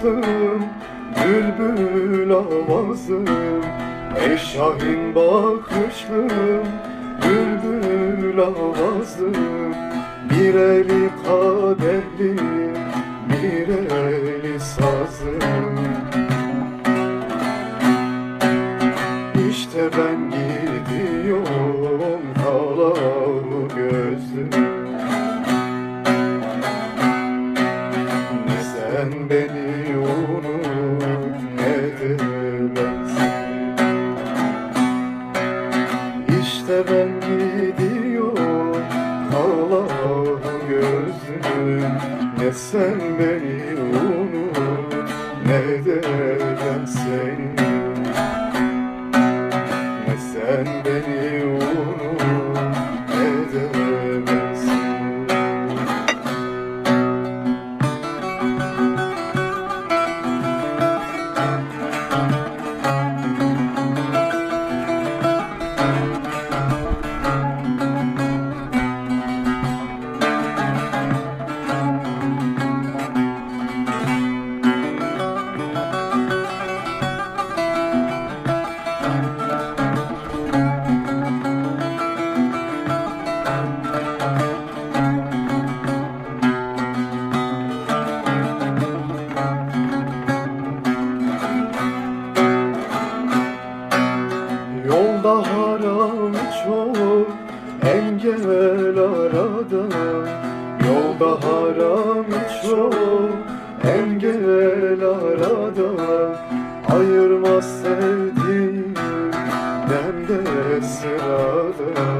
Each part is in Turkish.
avazım Bülbül avazım Ey şahin bakışlım Bülbül avazım Bir eli kadehli Allah'ım gözüm Ne sen beni unut ne de ben seni. Ne sen beni Haram çok engel arada Yolda haram çok engel arada Ayırmaz sevdiğim demde sırada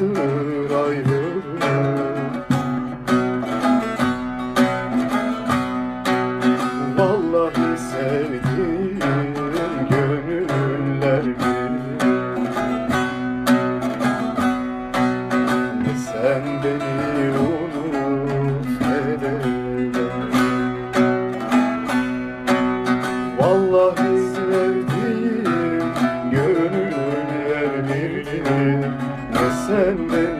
yazılmıştır ayrılık Ne